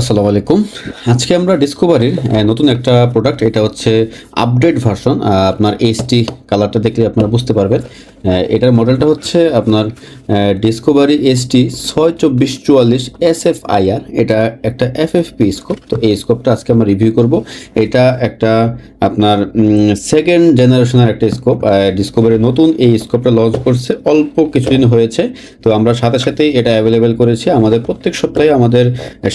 আসসালামু আলাইকুম। আজকে আমরা ডিসকভারির নতুন একটা প্রোডাক্ট এটা হচ্ছে আপডেট ভার্সন আপনার এইচটি কালারটা দেখলে আপনারা বুঝতে পারবেন। এটার মডেলটা হচ্ছে আপনার ডিসকভারি এইচটি ছয় চব্বিশ চুয়াল্লিশ এস এফ আইআর এটা একটা এফ এফ পি স্কোপ তো এই স্কোপটা আজকে আমরা রিভিউ করব। এটা একটা আপনার সেকেন্ড জেনারেশনের একটা স্কোপ ডিসকভারি নতুন এই স্কোপটা লঞ্চ করছে। অল্প কিছুদিন হয়েছে, তো আমরা সাথে সাথেই এটা অ্যাভেলেবেল করেছি। আমাদের প্রত্যেক সপ্তাহে আমাদের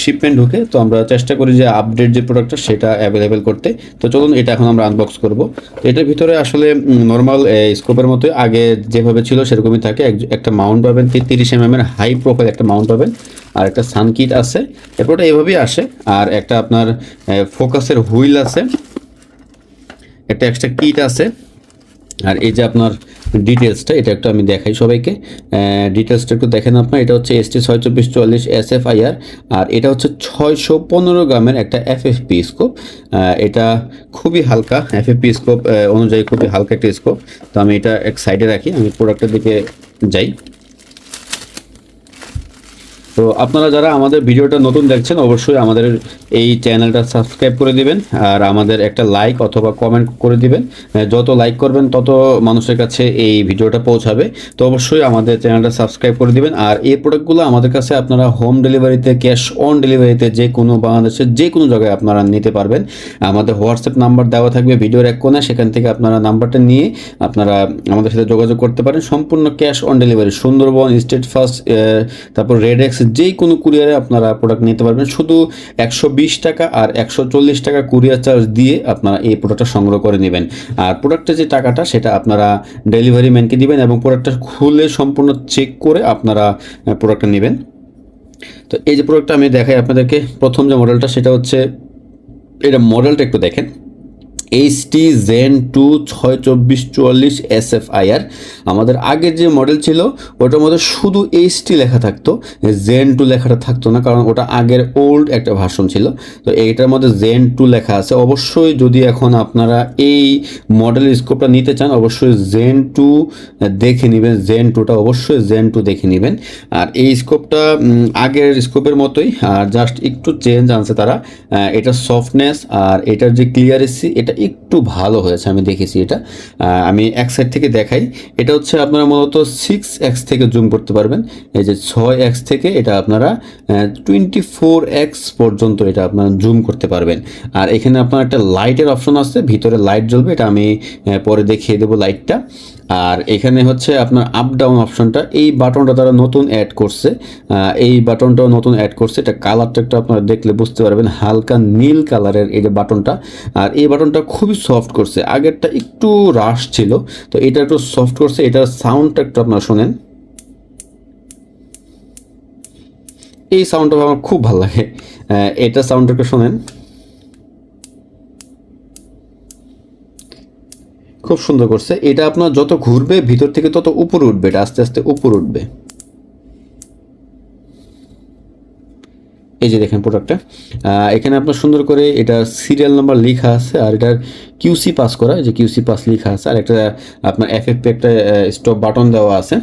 শিপমেন্ট ঢুকে তো আমরা চেষ্টা করি যে আপডেট যে প্রোডাক্টটা সেটা অ্যাভেলেবেল করতে। তো চলুন এটা এখন আমরা আনবক্স করব। তো এটার ভিতরে আসলে নর্মাল স্কোপের মতো আগে যেভাবে ছিল সেরকমই থাকে। এক- একটা মাউন্ট পাবেন তিরিশ এম এর হাই প্রোফাইল একটা মাউন্ট পাবেন, আর একটা সানকিট আছে। এরপরটা এভাবেই আসে। আর একটা আপনার ফোকাসের হুইল আছে। একটা এক্সট্রা কিট আছে। আর এই যে আপনার ডিটেলসটা এটা একটু আমি দেখাই সবাইকে। ডিটেলসটা একটু দেখেন আপনার, এটা হচ্ছে এসটি ছয় চব্বিশ চুয়াল্লিশ এস এফ আইআর আর এটা হচ্ছে ছয়শো পনেরো গ্রামের একটা এফ এফ পি স্কোপ এটা খুবই হালকা এফ এফ পি স্কোপ অনুযায়ী খুবই হালকা একটা স্কোপ তো আমি এটা এক সাইডে রাখি, আমি প্রোডাক্টের দিকে যাই। তো আপনারা যারা আমাদের ভিডিওটা নতুন দেখছেন, অবশ্যই আমাদের এই চ্যানেলটা সাবস্ক্রাইব করে দিবেন আর আমাদের একটা লাইক অথবা কমেন্ট করে দিবেন। যত লাইক করবেন, তত মানুষের কাছে এই ভিডিওটা পৌঁছাবে। তো অবশ্যই আমাদের চ্যানেলটা সাবস্ক্রাইব করে দিবেন। আর এই প্রোডাক্টগুলো আমাদের কাছে আপনারা হোম ডেলিভারিতে, ক্যাশ অন ডেলিভারিতে যে কোনো বাংলাদেশের যে কোনো জায়গায় আপনারা নিতে পারবেন। আমাদের হোয়াটসঅ্যাপ নাম্বার দেওয়া থাকবে ভিডিওর এক কোণে, সেখান থেকে আপনারা নাম্বারটা নিয়ে আপনারা আমাদের সাথে যোগাযোগ করতে পারেন। সম্পূর্ণ cash on delivery, Sundarban, steadfast তারপর রেড এক্স যে কোনো কুরিয়ারে আপনারা প্রোডাক্ট নিতে পারবেন। শুধু একশো বিশ টাকা আর একশো চল্লিশ টাকা কুরিয়ার চার্জ দিয়ে আপনারা এই প্রোডাক্টটা সংগ্রহ করে নেবেন। আর প্রোডাক্টের যে টাকাটা, সেটা আপনারা ডেলিভারি ম্যানকে দিবেন এবং প্রোডাক্টটা খুলে সম্পূর্ণ চেক করে আপনারা প্রোডাক্টটা নেবেন। তো এই যে প্রোডাক্টটা আমি দেখাই আপনাদেরকে। প্রথম যে মডেলটা সেটা হচ্ছে, এটা মডেলটা একটু দেখেন। এইচ টি জেন টু ছয়, চব্বিশ, চুয়াল্লিশ এস এফ আইআর আমাদের আগের যে মডেল ছিল, ওটার মধ্যে শুধু এইচ টি লেখা থাকতো জেন টু লেখাটা থাকতো না, কারণ ওটা আগের ওল্ড একটা ভার্সন ছিল। তো এইটার মধ্যে জেন টু লেখা আছে। অবশ্যই যদি এখন আপনারা এই মডেল স্কোপটা নিতে চান, অবশ্যই জেন টু দেখে নেবেন। জেন টুটা অবশ্যই জেন টু দেখে নেবেন। আর এই স্কোপটা আগের স্কোপের মতোই, আর জাস্ট একটু চেঞ্জ আনছে তারা। এটার সফটনেস আর এটার যে ক্লিয়ারেসি এটা একটু ভালো হয়েছে, আমি দেখেছি এটা। আমি এক সাইড থেকে দেখাই। এটা হচ্ছে আপনারা মূলত সিক্স এক্স থেকে জুম করতে পারবেন। এই যে ছয় এক্স থেকে এটা আপনারা টোয়েন্টি ফোর এক্স পর্যন্ত এটা আপনারা জুম করতে পারবেন। আর এখানে আপনার একটা লাইটের অপশন আছে, ভিতরে লাইট জ্বলবে, এটা আমি পরে দেখিয়ে দেবো লাইটটা আর এখানে হচ্ছে আপনার আপ ডাউন অপশনটা এই বাটনটা তারা নতুন অ্যাড করছে। এই বাটনটাও নতুন অ্যাড করছে। এটা কালারটা একটু আপনারা দেখলে বুঝতে পারবেন, হালকা নীল কালারের এই যে বাটনটা আর এই বাটনটা খুবই সফট করছে। আগেরটা একটু রাশ ছিল, তো এটা একটু সফট করছে। এটার সাউন্ডটা একটু আপনারা শোনেন। এই সাউন্ডটা আমার খুব ভালো লাগে। এটা সাউন্ডটা একটু শোনেন। খুব সুন্দর করছে। এটা আপনার যত ঘুরবে, ভিতর থেকে তত উপরে উঠবে। এটা আস্তে আস্তে উপরে উঠবে। এই যে দেখেন প্রোডাক্টটা এখানে আপনার সুন্দর করে এটা সিরিয়াল নাম্বার লেখা আছে আর এটার কিউসি পাস করা যে কিউসি পাস লেখা আছে। আর একটা আপনার এফএফপি একটা স্টপ বাটন দেওয়া আছে।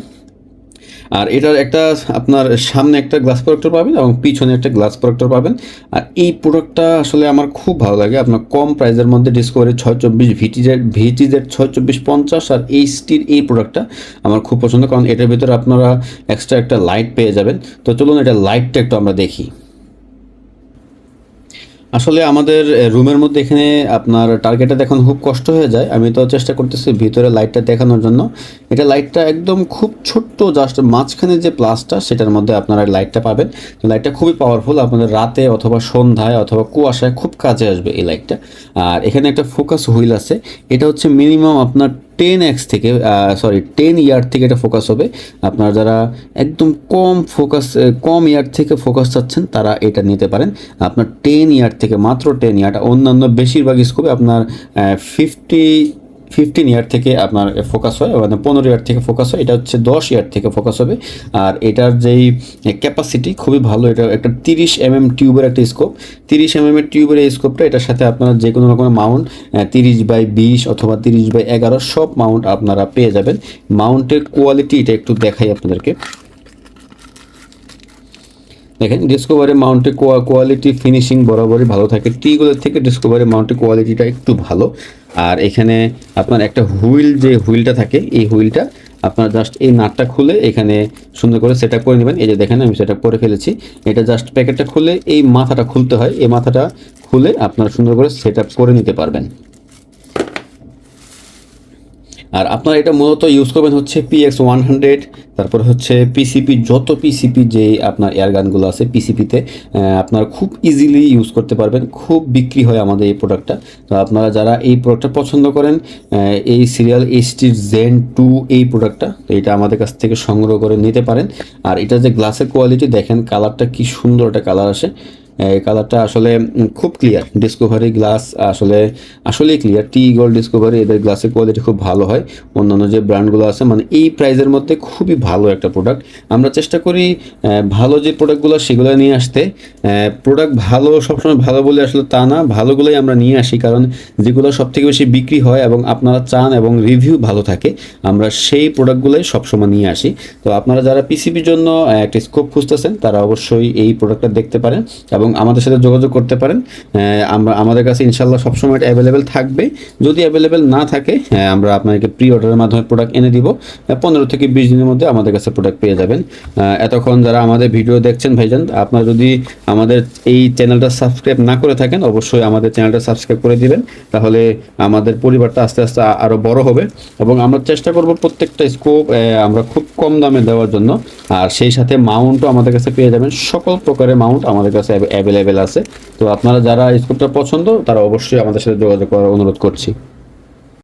আর এটার একটা আপনার সামনে একটা গ্লাস প্রোডাক্টর পাবেন এবং পিছনে একটা গ্লাস প্রোডাক্টর পাবেন। আর এই প্রোডাক্টটা আসলে আমার খুব ভালো লাগে। আপনার কম প্রাইসের মধ্যে ডিসকভারি ছয় চব্বিশ ভিটিজেড ভিটিজেড ছয় চব্বিশ পঞ্চাশ আর এইচটির এই প্রোডাক্টটা আমার খুব পছন্দ। কারণ এটার ভিতরে আপনারা এক্সট্রা একটা লাইট পেয়ে যাবেন। তো চলুন এটা লাইটটা একটু আমরা দেখি। আসলে আমাদের রুমের মধ্যে এখানে আপনার টার্গেটটা দেখানো খুব কষ্ট হয়ে যায়। আমি তো চেষ্টা করতেছি ভিতরে লাইটটা দেখানোর জন্য। এটা লাইটটা একদম খুব ছোট্ট জাস্ট মাঝখানে যে প্লাসটা সেটার মধ্যে আপনারা লাইটটা পাবেন। লাইটটা খুবই পাওয়ারফুল আপনাদের রাতে অথবা সন্ধ্যায় অথবা কুয়াশায় খুব কাজে আসবে এই লাইটটা আর এখানে একটা ফোকাস হুইল আছে। এটা হচ্ছে মিনিমাম আপনার টেন এক্স থেকে সরি টেন ইয়ার থেকে এটা ফোকাস হবে। আপনার যারা একদম কম ফোকাস কম ইয়ার থেকে ফোকাস চাচ্ছেন, তারা এটা নিতে পারেন। আপনার টেন ইয়ার থেকে মাত্র টেন ইয়ার অন্যান্য বেশিরভাগ স্কোপে আপনার ফিফটি ফিফটিন ইয়ার থেকে আপনার ফোকাস হয় মানে পনেরো ইয়ার থেকে ফোকাস হয়, এটা হচ্ছে দশ ইয়ার থেকে ফোকাস হবে। আর এটার যেই ক্যাপাসিটি খুবই ভালো, এটা একটা তিরিশ এম এম টিউবের একটা স্কোপ তিরিশ এম এম এর টিউবের এই স্কোপটা এটার সাথে আপনারা যে কোনো রকমের মাউন্ট তিরিশ বাই বিশ অথবা তিরিশ বাই এগারো, সব মাউন্ট আপনারা পেয়ে যাবেন। মাউন্টের কোয়ালিটি এটা একটু দেখাই আপনাদেরকে। দেখেন ডিসকভারি মাউন্টের কোয়ালিটি ফিনিশিং বরাবরই ভালো থাকে। টিগুলোর থেকে ডিসকভারি মাউন্টের কোয়ালিটিটা একটু ভালো। আর এখানে আপনার একটা হুইল যে হুইলটা থাকে, এই হুইলটা আপনার জাস্ট এই নাটটা খুলে এখানে সুন্দর করে সেট করে নেবেন। এই যে দেখেন আমি সেট করে ফেলেছি। এটা জাস্ট প্যাকেটটা খুলে এই মাথাটা খুলতে হয়। এই মাথাটা খুলে আপনারা সুন্দর করে সেট করে নিতে পারবেন। আর আপনারা এটা মূলত ইউজ করবেন হচ্ছে পিএক্স ওয়ান হান্ড্রেড তারপর হচ্ছে পিসিপি যত পিসিপি যে আপনার এয়ার গানগুলো আছে পিসিপিতে আপনারা খুব ইজিলি ইউজ করতে পারবেন, খুব বিক্রি হয় আমাদের এই প্রোডাক্টটা তো আপনারা যারা এই প্রোডাক্টটা পছন্দ করেন এই সিরিয়াল এইচটি জেন টু এই প্রোডাক্টটা তো এটা আমাদের কাছ থেকে সংগ্রহ করে নিতে পারেন। আর এটা যে গ্লাসের কোয়ালিটি দেখেন কালারটা কি সুন্দর একটা কালার আসে। এই কালারটা আসলে খুব ক্লিয়ার ডিসকভারি গ্লাস আসলে, আসলেই ক্লিয়ার টি গোল্ড ডিসকোভারি এদের গ্লাসের কোয়ালিটি খুব ভালো হয়। অন্যান্য যে ব্র্যান্ডগুলো আছে মানে এই প্রাইজের মধ্যে খুবই ভালো একটা প্রোডাক্ট আমরা চেষ্টা করি ভালো যে প্রোডাক্টগুলো সেগুলো নিয়ে আসতে। প্রোডাক্ট ভালো, সবসময় ভালো বলে আসলে তা না। ভালোগুলোই আমরা নিয়ে আসি, কারণ যেগুলো সব থেকে বেশি বিক্রি হয় এবং আপনারা চান এবং রিভিউ ভালো থাকে, আমরা সেই প্রোডাক্টগুলোই সবসময় নিয়ে আসি। তো আপনারা যারা পিসিবির জন্য একটা স্কোপ খুঁজতেছেন, তারা অবশ্যই এই প্রোডাক্টটা দেখতে পারেন এবং আমাদের সাথে যোগাযোগ করতে পারেন। আমরা, আমাদের কাছে ইনশাল্লাহ সবসময় অ্যাভেলেবেল থাকবে। যদি অ্যাভেলেবেল না থাকে আমরা আপনাকে প্রি অর্ডারের মাধ্যমে প্রোডাক্ট এনে দিব। পনেরো থেকে বিশ দিনের মধ্যে আমাদের কাছে প্রোডাক্ট পেয়ে যাবেন। এতক্ষণ যারা আমাদের ভিডিও দেখছেন, ভাইজান, আপনারা যদি আমাদের এই চ্যানেলটা সাবস্ক্রাইব না করে থাকেন, অবশ্যই আমাদের চ্যানেলটা সাবস্ক্রাইব করে দিবেন। তাহলে আমাদের পরিবারটা আস্তে আস্তে আ- আরও বড় হবে। এবং আমরা চেষ্টা করব প্রত্যেকটা স্কোপ আমরা খুব কম দামে দেওয়ার জন্য। আর সেই সাথে মাউন্টও আমাদের কাছে পেয়ে যাবেন। সকল প্রকারের মাউন্ট আমাদের কাছে অ্যাভেলেবেল আছে। তো আপনারা যারা স্কুপটা পছন্দ, তারা অবশ্যই আমাদের সাথে যোগাযোগ করার অনুরোধ করছি।